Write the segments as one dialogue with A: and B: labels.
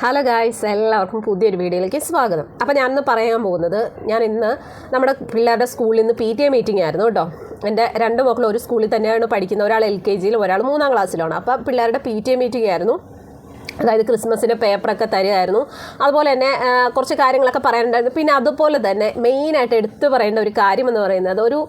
A: Hello guys എല്ലാവർക്കും പുതിയൊരു വീഡിയോയിലേക്ക് സ്വാഗതം. അപ്പോൾ ഇന്ന് പറയാൻ പോകുന്നത് ഞാൻ ഇന്ന് നമ്മുടെ പിള്ളേരുടെ സ്കൂളിൽ നിന്ന് പി ടി എ മീറ്റിംഗ് ആയിരുന്നു കേട്ടോ എന്റെ രണ്ട് മക്കൾ ഒരു സ്കൂളിൽ തന്നെയാണ് പഠിക്കുന്നത് ഒരാൾ എൽ കെ ജിയിലും ഒരാൾ മൂന്നാം ക്ലാസ്സിലാണ് അപ്പോൾ പിള്ളേരുടെ പി ടി എ മീറ്റിംഗ് ആയിരുന്നു. അതായത് ക്രിസ്മസിന്റെ പേപ്പറൊക്കെ തരികയായിരുന്നു അതുപോലെ തന്നെ കുറച്ച് കാര്യങ്ങളൊക്കെ പറയാനുണ്ടായിരുന്നു. പിന്നെ അതുപോലെ തന്നെ മെയിനായിട്ട് എടുത്തു പറയേണ്ട ഒരു കാര്യം എന്ന് പറയുന്നത് ഒരു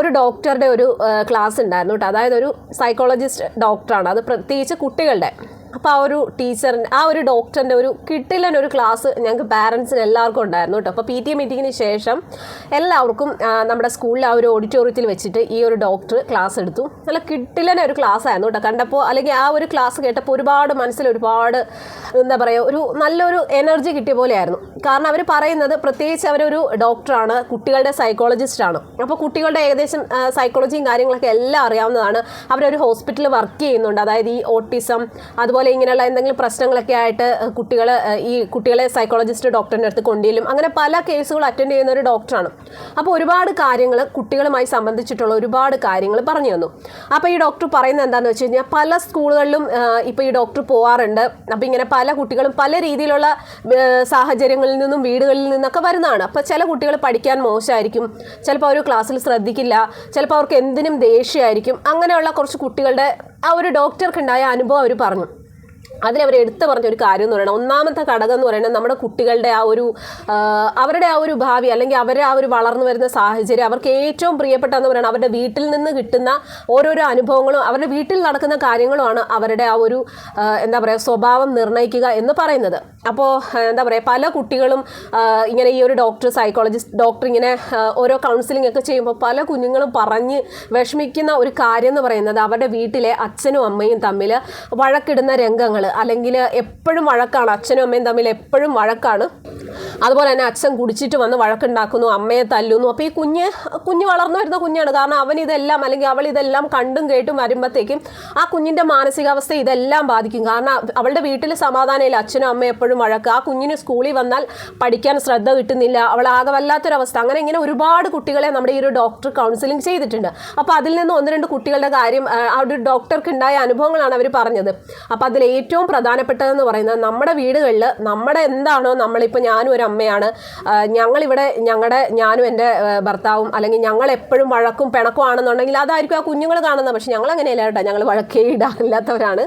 A: ഒരു ഡോക്ടറുടെ ഒരു ക്ലാസ് ഉണ്ടായിരുന്നു കേട്ടോ അതായത് ഒരു സൈക്കോളജിസ്റ്റ് ഡോക്ടറാണ് അത് പ്രത്യേകിച്ച് കുട്ടികളുടെ അപ്പോൾ ആ ഒരു ടീച്ചറിന്റെ ആ ഒരു ഡോക്ടറിന്റെ ഒരു കിട്ടിലൻ ഒരു ക്ലാസ് ഞങ്ങൾക്ക് പാരൻസിന് എല്ലാവർക്കും ഉണ്ടായിരുന്നു കേട്ടോ. അപ്പോൾ പി ടി എ മീറ്റിങ്ങിന് ശേഷം എല്ലാവർക്കും നമ്മുടെ സ്കൂളിൽ ആ ഒരു ഓഡിറ്റോറിയത്തിൽ വെച്ചിട്ട് ഈ ഒരു ഡോക്ടർ ക്ലാസ് എടുത്തു. നല്ല കിട്ടില്ലെന്ന ഒരു ക്ലാസ് ആയിരുന്നു കേട്ടോ. കണ്ടപ്പോൾ അല്ലെങ്കിൽ ആ ഒരു ക്ലാസ് കേട്ടപ്പോൾ ഒരുപാട് മനസ്സിൽ ഒരുപാട് എന്താ പറയുക ഒരു നല്ലൊരു എനർജി കിട്ടിയ പോലെയായിരുന്നു. കാരണം അവർ പറയുന്നത് പ്രത്യേകിച്ച് അവരൊരു ഡോക്ടറാണ് കുട്ടികളുടെ സൈക്കോളജിസ്റ്റാണ്. അപ്പോൾ കുട്ടികളുടെ ഏകദേശം സൈക്കോളജിയും കാര്യങ്ങളൊക്കെ എല്ലാം അറിയാവുന്നതാണ്. അവരൊരു ഹോസ്പിറ്റലിൽ വർക്ക് ചെയ്യുന്നുണ്ട്. അതായത് ഈ ഓട്ടിസം അതുപോലെ ഇങ്ങനെയുള്ള എന്തെങ്കിലും പ്രശ്നങ്ങളൊക്കെ ആയിട്ട് കുട്ടികൾ ഈ കുട്ടികളെ സൈക്കോളജിസ്റ്റ് ഡോക്ടറിന്റെ അടുത്ത് കൊണ്ടുചെല്ലും അങ്ങനെ പല കേസുകൾ അറ്റൻഡ് ചെയ്യുന്ന ഒരു ഡോക്ടറാണ് അപ്പോൾ ഒരുപാട് കാര്യങ്ങൾ കുട്ടികളുമായി സംബന്ധിച്ചിട്ടുള്ള ഒരുപാട് കാര്യങ്ങൾ പറഞ്ഞു തന്നു. അപ്പോൾ ഈ ഡോക്ടർ പറയുന്നത് എന്താണെന്ന് വെച്ച് കഴിഞ്ഞാൽ പല സ്കൂളുകളിലും ഇപ്പോൾ ഈ ഡോക്ടർ പോകാറുണ്ട് അപ്പോൾ ഇങ്ങനെ പല കുട്ടികളും പല രീതിയിലുള്ള സാഹചര്യങ്ങളിൽ നിന്നും വീടുകളിൽ നിന്നൊക്കെ വരുന്നതാണ്. അപ്പോൾ ചില കുട്ടികൾ പഠിക്കാൻ മോശമായിരിക്കും. ചിലപ്പോൾ അവർ ക്ലാസ്സിൽ ശ്രദ്ധിക്കില്ല. ചിലപ്പോൾ അവർക്ക് എന്തിനും ദേഷ്യമായിരിക്കും അങ്ങനെയുള്ള കുറച്ച് കുട്ടികളുടെ ആ ഒരു ഡോക്ടർക്കുണ്ടായ അനുഭവം അവർ പറഞ്ഞു. അതിലവർ എടുത്തു പറഞ്ഞ ഒരു കാര്യം എന്ന് പറയുന്നത് ഒന്നാമത്തെ ഘടകം എന്ന് പറയുന്നത് നമ്മുടെ കുട്ടികളുടെ ആ ഒരു അവരുടെ ആ ഒരു ഭാവി അല്ലെങ്കിൽ അവരെ ആ ഒരു വളർന്നു വരുന്ന സാഹചര്യം അവർക്ക് ഏറ്റവും പ്രിയപ്പെട്ടതെന്ന് പറയുന്നത് അവരുടെ വീട്ടിൽ നിന്ന് കിട്ടുന്ന ഓരോരോ അനുഭവങ്ങളും അവരുടെ വീട്ടിൽ നടക്കുന്ന കാര്യങ്ങളുമാണ് അവരുടെ ആ ഒരു എന്താ പറയുക സ്വഭാവം നിർണയിക്കുക എന്ന് പറയുന്നത്. അപ്പോൾ എന്താ പറയുക പല കുട്ടികളും ഇങ്ങനെ ഈ ഒരു ഡോക്ടർ സൈക്കോളജിസ്റ്റ് ഡോക്ടർ ഇങ്ങനെ ഓരോ കൗൺസിലിംഗ് ഒക്കെ ചെയ്യുമ്പോൾ പല കുഞ്ഞുങ്ങളും പറഞ്ഞ് വിഷമിക്കുന്ന ഒരു കാര്യം എന്ന് പറയുന്നത് അവരുടെ വീട്ടിലെ അച്ഛനും അമ്മയും തമ്മിൽ വഴക്കിടുന്ന രംഗങ്ങൾ അല്ലെങ്കിൽ എപ്പോഴും വഴക്കാണ് അച്ഛനും അമ്മയും തമ്മിൽ എപ്പോഴും വഴക്കാണ്? അതുപോലെ തന്നെ അച്ഛൻ കുടിച്ചിട്ട് വന്ന് വഴക്കുണ്ടാക്കുന്നു അമ്മയെ തല്ലുന്നു. അപ്പോൾ ഈ കുഞ്ഞ് കുഞ്ഞ് വളർന്നു വരുന്ന കുഞ്ഞാണ്. കാരണം അവൻ ഇതെല്ലാം അല്ലെങ്കിൽ അവൾ ഇതെല്ലാം കണ്ടും കേട്ടും വരുമ്പോഴത്തേക്കും ആ കുഞ്ഞിന്റെ മാനസികാവസ്ഥ ഇതെല്ലാം ബാധിക്കും. കാരണം അവളുടെ വീട്ടിൽ സമാധാനമില്ല. അച്ഛനും അമ്മയും എപ്പോഴും വഴക്ക്. ആ കുഞ്ഞിന് സ്കൂളിൽ വന്നാൽ പഠിക്കാൻ ശ്രദ്ധ കിട്ടുന്നില്ല. അവൾ ആകെ വല്ലാത്തൊരവസ്ഥ. അങ്ങനെ ഇങ്ങനെ ഒരുപാട് കുട്ടികളെ നമ്മുടെ ഈ ഒരു ഡോക്ടർ കൗൺസിലിംഗ് ചെയ്തിട്ടുണ്ട്. അപ്പോൾ അതിൽ നിന്ന് ഒന്ന് രണ്ട് കുട്ടികളുടെ കാര്യം ആ, ഒരു ഡോക്ടർക്ക് ഉണ്ടായ അനുഭവങ്ങളാണ് അവർ പറഞ്ഞത്. അപ്പോൾ അതിൽ ഏറ്റവും പ്രധാനപ്പെട്ടതെന്ന് പറയുന്നത് നമ്മുടെ വീടുകളിൽ നമ്മുടെ എന്താണോ നമ്മളിപ്പോൾ ഞാനും ഒരു അമ്മയാണ്. ഞങ്ങളിവിടെ ഞങ്ങളുടെ ഞാനും എന്റെ ഭർത്താവും അല്ലെങ്കിൽ ഞങ്ങൾ എപ്പോഴും വഴക്കും പിണക്കും ആണെന്നുണ്ടെങ്കിൽ അതായിരിക്കും ആ കുഞ്ഞുങ്ങൾ കാണുന്നത്. പക്ഷെ ഞങ്ങൾ അങ്ങനെയല്ല കേട്ടോ. ഞങ്ങൾ വഴക്കേ ഇടാറില്ലാത്തവരാണ്.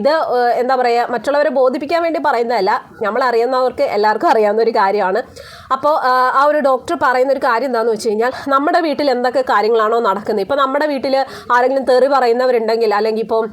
A: ഇത് എന്താ പറയുക മറ്റുള്ളവരെ ബോധിപ്പിക്കാൻ വേണ്ടി പറയുന്നതല്ല. നമ്മൾ അറിയുന്നവർക്ക് എല്ലാവർക്കും അറിയാവുന്ന ഒരു കാര്യമാണ്. അപ്പോൾ ആ, ഒരു ഡോക്ടർ പറയുന്ന ഒരു കാര്യം എന്താണെന്ന് വെച്ച് കഴിഞ്ഞാൽ നമ്മുടെ വീട്ടിൽ എന്തൊക്കെ കാര്യങ്ങളാണോ നടക്കുന്നത്? ഇപ്പോൾ നമ്മുടെ വീട്ടിൽ ആരെങ്കിലും തെറി പറയുന്നവരുണ്ടെങ്കിൽ അല്ലെങ്കിൽ ഇപ്പം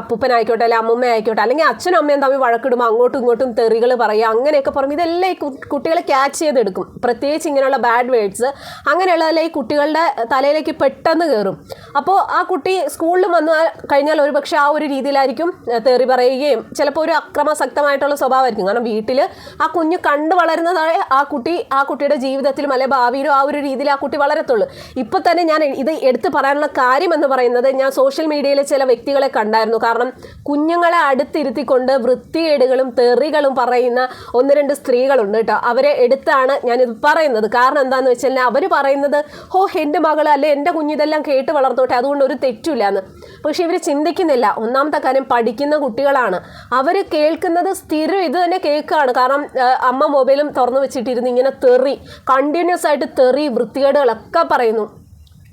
A: അപ്പൂപ്പനായിക്കോട്ടെ അല്ലെങ്കിൽ അമ്മൂമ്മ ആയിക്കോട്ടെ അല്ലെങ്കിൽ അച്ഛനും അമ്മയും തമ്മിൽ വഴക്കിടുമ്പോൾ അങ്ങോട്ടും ഇങ്ങോട്ടും തെറികൾ പറയുക അങ്ങനെയൊക്കെ പറയുമ്പോൾ ഇതെല്ലാം ഈ കുട്ടികളെ ക്യാച്ച് ചെയ്തെടുക്കും. പ്രത്യേകിച്ച് ഇങ്ങനെയുള്ള ബാഡ് വേർഡ്സ് അങ്ങനെയുള്ളതെല്ലാം ഈ കുട്ടികളുടെ തലയിലേക്ക് പെട്ടെന്ന് കയറും അപ്പോൾ ആ കുട്ടി സ്കൂളിൽ വന്നു കഴിഞ്ഞാൽ ഒരുപക്ഷെ ആ ഒരു രീതിയിലായിരിക്കും തെറി പറയുകയും ചിലപ്പോൾ ഒരു അക്രമാസക്തമായിട്ടുള്ള സ്വഭാവമായിരിക്കും. കാരണം വീട്ടിൽ ആ കുഞ്ഞ് കണ്ടു വളരുന്നതായ ആ കുട്ടി ആ കുട്ടിയുടെ ജീവിതത്തിലും അല്ലെ ഭാവിയിലും ആ ഒരു രീതിയിൽ ആ കുട്ടി വളരത്തുള്ളൂ. ഇപ്പോൾ തന്നെ ഞാൻ ഇത് എടുത്തു പറയാനുള്ള കാര്യം എന്ന് പറയുന്നത് ഞാൻ സോഷ്യൽ മീഡിയയിലെ ചില വ്യക്തികളെ കണ്ടായിരുന്നു. കാരണം കുഞ്ഞുങ്ങളെ അടുത്തിരുത്തിക്കൊണ്ട് വൃത്തികേടുകളും തെറികളും പറയുന്ന ഒന്ന് രണ്ട് സ്ത്രീകളുണ്ട് കേട്ടോ. അവരെ എടുത്താണ് ഞാൻ ഇത് പറയുന്നത്. കാരണം എന്താണെന്ന് വെച്ചാൽ അവർ പറയുന്നത് ഹോ എന്റെ മകൾ അല്ലെ എന്റെ കുഞ്ഞിതെല്ലാം കേട്ട് വളർന്നോട്ടെ. അതുകൊണ്ട് ഒരു തെറ്റില്ല എന്ന് പക്ഷെ ഇവർ ചിന്തിക്കുന്നില്ല. ഒന്നാമത്തെ കാര്യം പഠിക്കുന്ന കുട്ടികളാണ്. അവർ കേൾക്കുന്നത് സ്ഥിരം ഇത് തന്നെ കേൾക്കുകയാണ് കാരണം അമ്മ മൊബൈലും തുറന്നു വെച്ചിട്ടിരുന്ന് തെറി കണ്ടിന്യൂസ് ആയിട്ട് തെറി വൃത്തികേടുകളൊക്കെ പറയുന്നു.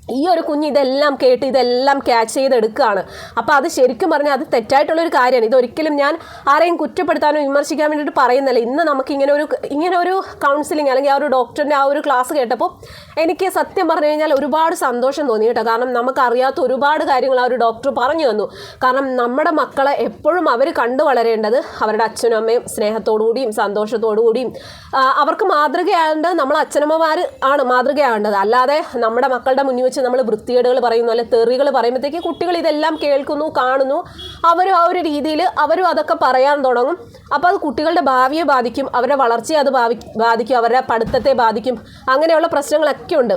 A: ഈ ഒരു കുഞ്ഞ് ഇതെല്ലാം കേട്ട് ഇതെല്ലാം ക്യാച്ച് ചെയ്തെടുക്കുകയാണ്. അപ്പോൾ അത് ശരിക്കും പറഞ്ഞാൽ അത് തെറ്റായിട്ടുള്ളൊരു കാര്യമാണ്. ഇതൊരിക്കലും ഞാൻ ആരെയും കുറ്റപ്പെടുത്താനോ വിമർശിക്കാൻ വേണ്ടിയിട്ട് പറയുന്നില്ല. ഇന്ന് നമുക്ക് ഇങ്ങനെ ഒരു ഇങ്ങനെ ഒരു കൗൺസിലിംഗ് അല്ലെങ്കിൽ ആ ഒരു ഡോക്ടറിന്റെ ആ ഒരു ക്ലാസ് കേട്ടപ്പോൾ എനിക്ക് സത്യം പറഞ്ഞു കഴിഞ്ഞാൽ ഒരുപാട് സന്തോഷം തോന്നി കേട്ടോ. കാരണം നമുക്കറിയാത്ത ഒരുപാട് കാര്യങ്ങൾ ആ ഒരു ഡോക്ടർ പറഞ്ഞു തന്നു. കാരണം നമ്മുടെ മക്കളെ എപ്പോഴും അവർ കണ്ടു വളരേണ്ടത് അവരുടെ അച്ഛനും അമ്മയും സ്നേഹത്തോടു കൂടിയും സന്തോഷത്തോടു കൂടിയും ആ, അവർക്ക് മാതൃകയാകേണ്ടത് നമ്മൾ അച്ഛനമ്മമാർ ആണ് മാതൃകയാകേണ്ടത്. അല്ലാതെ നമ്മുടെ മക്കളുടെ മുന്നിൽ വെച്ച് നമ്മൾ വൃത്തികേടുകൾ പറയുന്നു അല്ലെ തെറികൾ പറയുമ്പോഴത്തേക്ക് കുട്ടികൾ ഇതെല്ലാം കേൾക്കുന്നു കാണുന്നു. അവരും ആ ഒരു രീതിയിൽ അവരും അതൊക്കെ പറയാൻ തുടങ്ങും. അപ്പോൾ അത് കുട്ടികളുടെ ഭാവിയെ ബാധിക്കും അവരുടെ വളർച്ചയെ അത് ബാധിക്കും അവരുടെ പഠിത്തത്തെ ബാധിക്കും അങ്ങനെയുള്ള പ്രശ്നങ്ങളൊക്കെ ഉണ്ട്.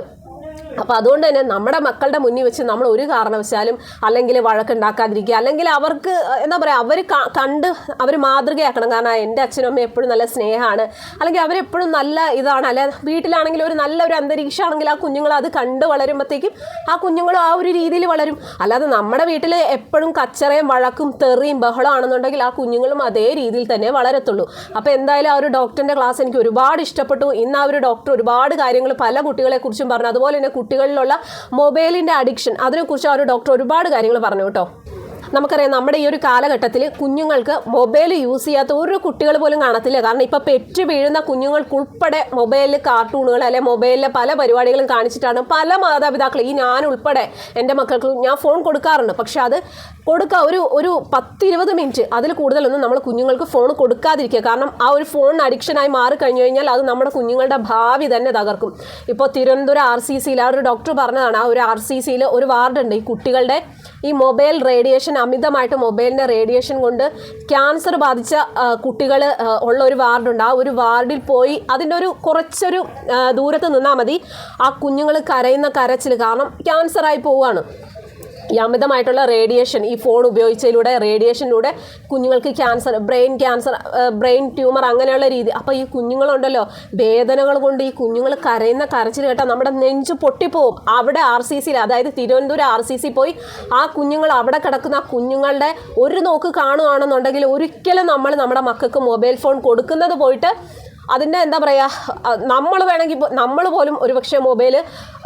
A: അപ്പോൾ അതുകൊണ്ട് തന്നെ നമ്മുടെ മക്കളുടെ മുന്നിൽ വെച്ച് നമ്മൾ ഒരു കാരണവശാലും അല്ലെങ്കിൽ വഴക്കുണ്ടാക്കാതിരിക്കുക. അല്ലെങ്കിൽ അവർക്ക് എന്താ പറയുക അവർ കണ്ട് അവർ മാതൃകയാക്കണം. കാരണം എന്റെ അച്ഛനും അമ്മയും എപ്പോഴും നല്ല സ്നേഹമാണ്. അല്ലെങ്കിൽ അവരെപ്പോഴും നല്ല ഇതാണ്. അല്ലെ വീട്ടിലാണെങ്കിൽ ഒരു നല്ലൊരു അന്തരീക്ഷമാണെങ്കിൽ ആ കുഞ്ഞുങ്ങൾ അത് കണ്ട് വളരുമ്പോഴത്തേക്കും ആ കുഞ്ഞുങ്ങളും ആ ഒരു രീതിയിൽ വളരും. അല്ലാതെ നമ്മുടെ വീട്ടിൽ എപ്പോഴും കച്ചറയും വഴക്കും തെറിയും ബഹളമാണെന്നുണ്ടെങ്കിൽ ആ കുഞ്ഞുങ്ങളും അതേ രീതിയിൽ തന്നെ വളരത്തുള്ളൂ. അപ്പോൾ എന്തായാലും ആ ഒരു ഡോക്ടറിന്റെ ക്ലാസ് എനിക്ക് ഒരുപാട് ഇഷ്ടപ്പെട്ടു. ഇന്ന് ആ ഒരു ഡോക്ടർ ഒരുപാട് കാര്യങ്ങൾ പല കുട്ടികളെക്കുറിച്ചും പറഞ്ഞു. അതുപോലെ തന്നെ കുട്ടികളിലുള്ള മൊബൈലിന്റെ അഡിക്ഷൻ. അതിനെക്കുറിച്ച് ആ ഒരു ഡോക്ടർ ഒരുപാട് കാര്യങ്ങൾ പറഞ്ഞു കേട്ടോ. നമുക്കറിയാം നമ്മുടെ ഈ ഒരു കാലഘട്ടത്തിൽ കുഞ്ഞുങ്ങൾക്ക് മൊബൈൽ യൂസ് ചെയ്യാത്ത ഒരു കുട്ടികൾ പോലും കാണത്തില്ല. കാരണം ഇപ്പോൾ പെറ്റ് വീഴുന്ന കുഞ്ഞുങ്ങൾക്കുൾപ്പെടെ മൊബൈലിൽ കാർട്ടൂണുകൾ അല്ലെ മൊബൈലിലെ പല പരിപാടികളും കാണിച്ചിട്ടാണ് പല മാതാപിതാക്കൾ ഈ ഞാൻ ഉൾപ്പെടെ എന്റെ മക്കൾക്ക് ഞാൻ ഫോൺ കൊടുക്കാറുണ്ട്. പക്ഷെ അത് കൊടുക്കുക ഒരു ഒരു പത്തിരുപത് മിനിറ്റ് അതിൽ കൂടുതലൊന്നും നമ്മൾ കുഞ്ഞുങ്ങൾക്ക് ഫോൺ കൊടുക്കാതിരിക്കുക. കാരണം ആ ഒരു ഫോൺ അഡിക്ഷനായി മാറി കഴിഞ്ഞു കഴിഞ്ഞാൽ അത് നമ്മുടെ കുഞ്ഞുങ്ങളുടെ ഭാവി തന്നെ തകർക്കും. ഇപ്പോൾ തിരുവനന്തപുരം ആർ സി സിയിൽ ആ ഒരു ഡോക്ടർ പറഞ്ഞതാണ് ആ ഒരു ആർ സി സിയിൽ ഒരു വാർഡുണ്ട് ഈ കുട്ടികളുടെ ഈ മൊബൈൽ റേഡിയേഷൻ അമിതമായിട്ട് മൊബൈലിന്റെ റേഡിയേഷൻ കൊണ്ട് ക്യാൻസർ ബാധിച്ച കുട്ടികൾ ഉള്ള ഒരു വാർഡുണ്ട്. ആ ഒരു വാർഡിൽ പോയി അതിന്റെ ഒരു കുറച്ചൊരു ദൂരത്ത് നിന്നാൽ മതി. ആ കുഞ്ഞുങ്ങൾ കരയുന്ന കരച്ചിൽ കാരണം ക്യാൻസറായി പോവുകയാണ് ഈ അമിതമായിട്ടുള്ള റേഡിയേഷൻ ഈ ഫോൺ ഉപയോഗിച്ചതിലൂടെ റേഡിയേഷനിലൂടെ കുഞ്ഞുങ്ങൾക്ക് cancer brain cancer brain tumour അങ്ങനെയുള്ള രീതി. അപ്പോൾ ഈ കുഞ്ഞുങ്ങളുണ്ടല്ലോ വേദനകൾ കൊണ്ട് ഈ കുഞ്ഞുങ്ങൾ കരയുന്ന കരച്ചിൽ കേട്ടാൽ നമ്മുടെ നെഞ്ച് പൊട്ടിപ്പോവും. അവിടെ ആർ സി സിയിൽ അതായത് തിരുവനന്തപുരം ആർ സി സി പോയി ആ കുഞ്ഞുങ്ങൾ അവിടെ കിടക്കുന്ന ആ കുഞ്ഞുങ്ങളുടെ ഒരു നോക്ക് കാണുകയാണെന്നുണ്ടെങ്കിൽ ഒരിക്കലും നമ്മൾ നമ്മുടെ മക്കൾക്ക് മൊബൈൽ ഫോൺ കൊടുക്കുന്നത് പോയിട്ട് അതിന്റെ എന്താ പറയുക നമ്മൾ വേണമെങ്കിൽ നമ്മൾ പോലും ഒരുപക്ഷെ മൊബൈൽ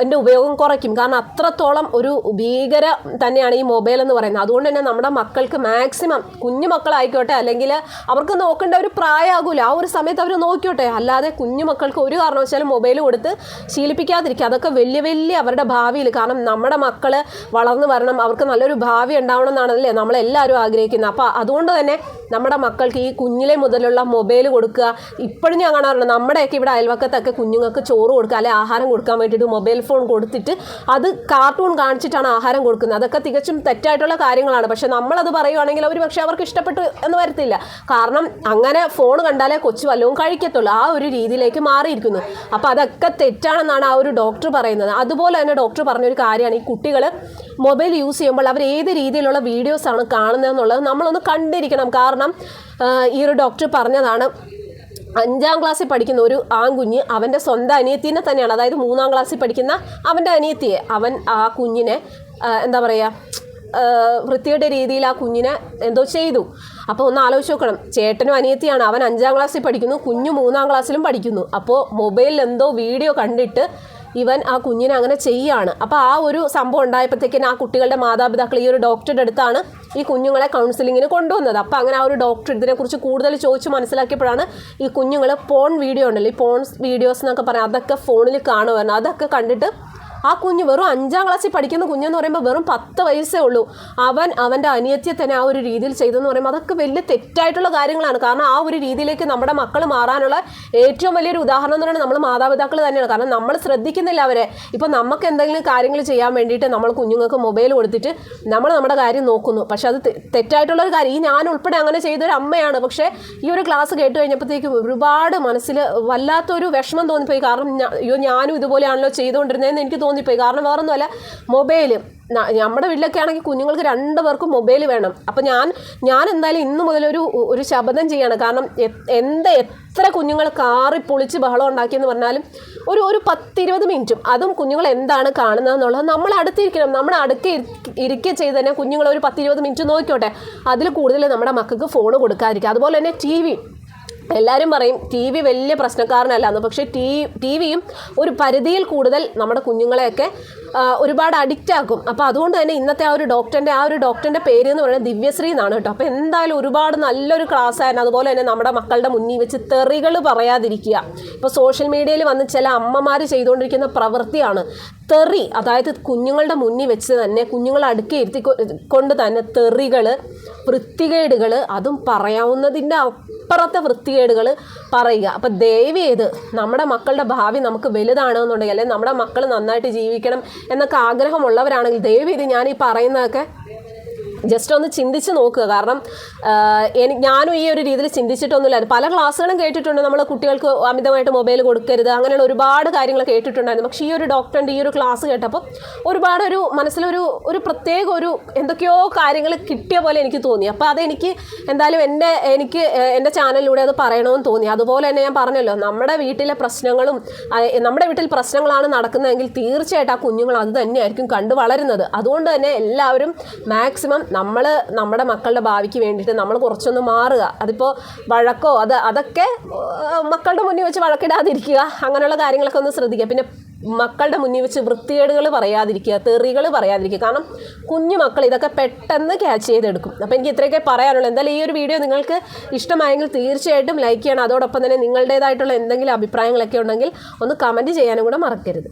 A: എന്റെ ഉപയോഗം കുറയ്ക്കും. കാരണം അത്രത്തോളം ഒരു ഭീകര തന്നെയാണ് ഈ മൊബൈൽ എന്ന് പറയുന്നത്. അതുകൊണ്ട് തന്നെ നമ്മുടെ മക്കൾക്ക് മാക്സിമം കുഞ്ഞു മക്കളായിക്കോട്ടെ അല്ലെങ്കിൽ അവർക്ക് നോക്കേണ്ട ഒരു പ്രായമാകൂല. ആ ഒരു സമയത്ത് അവർ നോക്കിയോട്ടെ അല്ലാതെ കുഞ്ഞു മക്കൾക്ക് ഒരു കാരണവശാലും മൊബൈൽ കൊടുത്ത് ശീലിപ്പിക്കാതിരിക്കുക. അതൊക്കെ വലിയ വലിയ അവരുടെ ഭാവിയിൽ. കാരണം നമ്മുടെ മക്കൾ വളർന്നു വരണം അവർക്ക് നല്ലൊരു ഭാവി ഉണ്ടാവണം എന്നാണല്ലേ നമ്മളെല്ലാവരും ആഗ്രഹിക്കുന്നത്. അപ്പോൾ അതുകൊണ്ട് തന്നെ നമ്മുടെ മക്കൾക്ക് ഈ കുഞ്ഞിലെ മുതലുള്ള മൊബൈൽ കൊടുക്കുക ഇപ്പോഴും കാണാറുണ്ട്. നമ്മുടെയൊക്കെ ഇവിടെ അയൽവക്കത്തൊക്കെ കുഞ്ഞുങ്ങൾക്ക് ചോറ് കൊടുക്കുക അല്ലെങ്കിൽ ആഹാരം കൊടുക്കാൻ വേണ്ടിയിട്ട് മൊബൈൽ ഫോൺ കൊടുത്തിട്ട് അത് കാർട്ടൂൺ കാണിച്ചിട്ടാണ് ആഹാരം കൊടുക്കുന്നത്. അതൊക്കെ തികച്ചും തെറ്റായിട്ടുള്ള കാര്യങ്ങളാണ്. പക്ഷെ നമ്മളത് പറയുവാണെങ്കിൽ അവർ പക്ഷേ അവർക്ക് ഇഷ്ടപ്പെട്ടു എന്ന് വരത്തില്ല. കാരണം അങ്ങനെ ഫോൺ കണ്ടാലേ കൊച്ചു വല്ലതും കഴിക്കത്തുള്ളൂ. ആ ഒരു രീതിയിലേക്ക് മാറിയിരിക്കുന്നു. അപ്പോൾ അതൊക്കെ തെറ്റാണെന്നാണ് ആ ഒരു ഡോക്ടർ പറയുന്നത്. അതുപോലെ തന്നെ ഡോക്ടർ പറഞ്ഞൊരു കാര്യമാണ്. ഈ കുട്ടികൾ മൊബൈൽ യൂസ് ചെയ്യുമ്പോൾ അവർ ഏത് രീതിയിലുള്ള വീഡിയോസാണ് കാണുന്നതെന്നുള്ളത് നമ്മളൊന്ന് കണ്ടിരിക്കണം. കാരണം ഈ ഒരു ഡോക്ടർ പറഞ്ഞതാണ് അഞ്ചാം ക്ലാസ്സിൽ പഠിക്കുന്ന ഒരു ആൺകുഞ്ഞ് അവന്റെ സ്വന്തം അനിയത്തിനെ തന്നെയാണ്. അതായത് മൂന്നാം ക്ലാസ്സിൽ പഠിക്കുന്ന അവന്റെ അനിയത്തിയെ. അവൻ ആ കുഞ്ഞിനെ എന്താ പറയുക വൃത്തിയുടെ രീതിയിൽ ആ കുഞ്ഞിനെ എന്തോ ചെയ്തു. അപ്പോൾ ഒന്ന് ആലോചിച്ച് നോക്കണം. ചേട്ടനും അനിയത്തിയാണ്. അവൻ അഞ്ചാം ക്ലാസ്സിൽ പഠിക്കുന്നു. കുഞ്ഞു മൂന്നാം ക്ലാസ്സിലും പഠിക്കുന്നു. അപ്പോൾ മൊബൈലിൽ എന്തോ വീഡിയോ കണ്ടിട്ട് ഇവൻ ആ കുഞ്ഞിനെ അങ്ങനെ ചെയ്യാണ്. അപ്പോൾ ആ ഒരു സംഭവം ഉണ്ടായപ്പോഴത്തേക്കിന് ആ കുട്ടികളുടെ മാതാപിതാക്കൾ ഈ ഒരു ഡോക്ടറുടെ അടുത്താണ് ഈ കുഞ്ഞുങ്ങളെ കൗൺസിലിങ്ങിന് കൊണ്ടുവന്നത്. അപ്പോൾ അങ്ങനെ ആ ഒരു ഡോക്ടർ ഇതിനെക്കുറിച്ച് കൂടുതൽ ചോദിച്ച് മനസ്സിലാക്കിയപ്പോഴാണ് ഈ കുഞ്ഞുങ്ങൾ ഫോൺ വീഡിയോ ഉണ്ടല്ലോ ഈ പോൺ വീഡിയോസ് എന്നൊക്കെ പറയാം അതൊക്കെ ഫോണിൽ കാണുമായിരുന്നു അതൊക്കെ കണ്ടിട്ട് ആ കുഞ്ഞ് വെറും അഞ്ചാം ക്ലാസ്സിൽ പഠിക്കുന്ന കുഞ്ഞെന്ന് പറയുമ്പോൾ വെറും പത്ത് വയസ്സേ ഉള്ളൂ. അവൻ അവന്റെ അനിയത്തിയെ തന്നെ ആ ഒരു രീതിയിൽ ചെയ്തെന്ന് പറയുമ്പോൾ അതൊക്കെ വലിയ തെറ്റായിട്ടുള്ള കാര്യങ്ങളാണ്. കാരണം ആ ഒരു രീതിയിലേക്ക് നമ്മുടെ മക്കൾ മാറാനുള്ള ഏറ്റവും വലിയൊരു ഉദാഹരണം എന്ന് പറയുന്നത് നമ്മൾ മാതാപിതാക്കൾ തന്നെയാണ്. കാരണം നമ്മൾ ശ്രദ്ധിക്കുന്നില്ല അവരെ. ഇപ്പോൾ നമുക്ക് എന്തെങ്കിലും കാര്യങ്ങൾ ചെയ്യാൻ വേണ്ടിയിട്ട് നമ്മൾ കുഞ്ഞുങ്ങൾക്ക് മൊബൈൽ കൊടുത്തിട്ട് നമ്മൾ നമ്മുടെ കാര്യം നോക്കുന്നു. പക്ഷെ അത് തെറ്റായിട്ടുള്ളൊരു കാര്യം. ഈ ഞാൻ ഉൾപ്പെടെ അങ്ങനെ ചെയ്തൊരു അമ്മയാണ്. പക്ഷേ ഈ ഒരു ക്ലാസ് കേട്ട് കഴിഞ്ഞപ്പോഴത്തേക്കും ഒരുപാട് മനസ്സിൽ വല്ലാത്തൊരു വിഷമം തോന്നിപ്പോയി. കാരണം അയ്യോ ഞാനും ഇതുപോലെയാണല്ലോ ചെയ്തുകൊണ്ടിരുന്നതെന്ന് എനിക്ക് തോന്നിപ്പോയി. കാരണം വേറൊന്നുമല്ല മൊബൈൽ നമ്മുടെ വീട്ടിലൊക്കെ ആണെങ്കിൽ കുഞ്ഞുങ്ങൾക്ക് രണ്ട് പേർക്കും മൊബൈൽ വേണം. അപ്പം ഞാൻ ഞാൻ എന്തായാലും ഇന്ന് മുതലൊരു ഒരു ശബ്ദം ചെയ്യാണ്. കാരണം എന്ത് എത്ര കുഞ്ഞുങ്ങൾ കാറി പൊളിച്ച് ബഹളം ഉണ്ടാക്കിയെന്ന് പറഞ്ഞാലും ഒരു ഒരു പത്തിരുപത് മിനിറ്റും അതും കുഞ്ഞുങ്ങൾ എന്താണ് കാണുന്നതെന്നുള്ളത് നമ്മൾ അടുത്തിരിക്കണം. നമ്മൾ അടുക്ക ഇരിക്കുക ചെയ്ത് തന്നെ കുഞ്ഞുങ്ങൾ ഒരു പത്തിരുപത് മിനിറ്റ് നോക്കിക്കോട്ടെ. അതിൽ കൂടുതൽ നമ്മുടെ മക്കൾക്ക് ഫോൺ കൊടുക്കാതിരിക്കുക. അതുപോലെ തന്നെ ടി വി എല്ലാവരും പറയും ടി വി വലിയ പ്രശ്നക്കാരനല്ല എന്ന് പക്ഷേ ടി ടി വിയും ഒരു പരിധിയിൽ കൂടുതൽ നമ്മുടെ കുഞ്ഞുങ്ങളെയൊക്കെ ഒരുപാട് അഡിക്റ്റ് ആക്കും അപ്പോൾ അതുകൊണ്ട് തന്നെ ഇന്നത്തെ ആ ഒരു ഡോക്ടറിന്റെ ആ ഒരു ഡോക്ടറിന്റെ പേര് എന്ന് പറയുന്നത് ദിവ്യശ്രീ എന്നാണ് കേട്ടോ. അപ്പോൾ എന്തായാലും ഒരുപാട് നല്ലൊരു ക്ലാസ് ആയിരുന്നു. അതുപോലെ തന്നെ നമ്മുടെ മക്കളുടെ മുന്നിൽ വെച്ച് തെറികൾ പറയാതിരിക്കുക. ഇപ്പോൾ സോഷ്യൽ മീഡിയയിൽ വന്ന് ചില അമ്മമാർ ചെയ്തുകൊണ്ടിരിക്കുന്ന പ്രവൃത്തിയാണ് തെറി. അതായത് കുഞ്ഞുങ്ങളുടെ മുന്നിൽ വെച്ച് തന്നെ കുഞ്ഞുങ്ങളെ അടുക്കി ഇരുത്തി കൊണ്ട് തന്നെ തെറികൾ വൃത്തികേടുകൾ അതും പറയാവുന്നതിന്റെ അപ്പുറത്തെ വൃത്തികേടുകൾ പറയുക. അപ്പം ദയവ് ചെയ്ത് നമ്മുടെ മക്കളുടെ ഭാവി നമുക്ക് വലുതാണെന്നുണ്ടെങ്കിൽ അല്ലെങ്കിൽ നമ്മുടെ മക്കൾ നന്നായിട്ട് ജീവിക്കണം എന്നൊക്കെ ആഗ്രഹമുള്ളവരാണെങ്കിൽ ദയവ് ചെയ്ത് ഞാൻ ഈ പറയുന്നതൊക്കെ ജസ്റ്റ് ഒന്ന് ചിന്തിച്ച് നോക്കുക. കാരണം എനിക്ക് ഞാനും ഈ ഒരു രീതിയിൽ ചിന്തിച്ചിട്ടൊന്നുമില്ലായിരുന്നു പല ക്ലാസ്സുകളും കേട്ടിട്ടുണ്ട് നമ്മൾ കുട്ടികൾക്ക് അമിതമായിട്ട് മൊബൈൽ കൊടുക്കരുത് അങ്ങനെയുള്ള ഒരുപാട് കാര്യങ്ങൾ കേട്ടിട്ടുണ്ടായിരുന്നു. പക്ഷേ ഈ ഒരു ഡോക്ടറിന്റെ ഈ ഒരു ക്ലാസ് കേട്ടപ്പോൾ ഒരുപാട് ഒരു മനസ്സിലൊരു ഒരു പ്രത്യേക ഒരു എന്തൊക്കെയോ കാര്യങ്ങൾ കിട്ടിയ പോലെ എനിക്ക് തോന്നി. അപ്പോൾ അതെനിക്ക് എന്തായാലും എന്റെ എനിക്ക് എന്റെ ചാനലിലൂടെ അത് പറയണമെന്ന് തോന്നി. അതുപോലെ തന്നെ ഞാൻ പറഞ്ഞല്ലോ നമ്മുടെ വീട്ടിലെ പ്രശ്നങ്ങളും നമ്മുടെ വീട്ടിൽ പ്രശ്നങ്ങളാണ് നടക്കുന്നതെങ്കിൽ തീർച്ചയായിട്ടും ആ കുഞ്ഞുങ്ങൾ അത് തന്നെയായിരിക്കും കണ്ടു വളരുന്നത് അതുകൊണ്ട് തന്നെ എല്ലാവരും മാക്സിമം നമ്മൾ നമ്മുടെ മക്കളുടെ ഭാവിക്ക് വേണ്ടിയിട്ട് നമ്മൾ കുറച്ചൊന്ന് മാറുക. അതിപ്പോൾ വഴക്കോ അത് അതൊക്കെ മക്കളുടെ മുന്നിൽ വെച്ച് വഴക്കിടാതിരിക്കുക അങ്ങനെയുള്ള കാര്യങ്ങളൊക്കെ ഒന്ന് ശ്രദ്ധിക്കുക. പിന്നെ മക്കളുടെ മുന്നിൽ വെച്ച് വൃത്തികേടുകൾ പറയാതിരിക്കുക തെറികൾ പറയാതിരിക്കുക. കാരണം കുഞ്ഞു മക്കൾ ഇതൊക്കെ പെട്ടെന്ന് ക്യാച്ച് ചെയ്തെടുക്കും. അപ്പോൾ എനിക്ക് ഇത്രയൊക്കെ പറയാനുള്ളൂ. എന്തായാലും ഈ ഒരു വീഡിയോ നിങ്ങൾക്ക് ഇഷ്ടമായെങ്കിൽ തീർച്ചയായിട്ടും ലൈക്ക് ചെയ്യണം. അതോടൊപ്പം തന്നെ നിങ്ങളുടേതായിട്ടുള്ള എന്തെങ്കിലും അഭിപ്രായങ്ങളൊക്കെ ഉണ്ടെങ്കിൽ ഒന്ന് കമന്റ് ചെയ്യാനും കൂടെ മറക്കരുത്.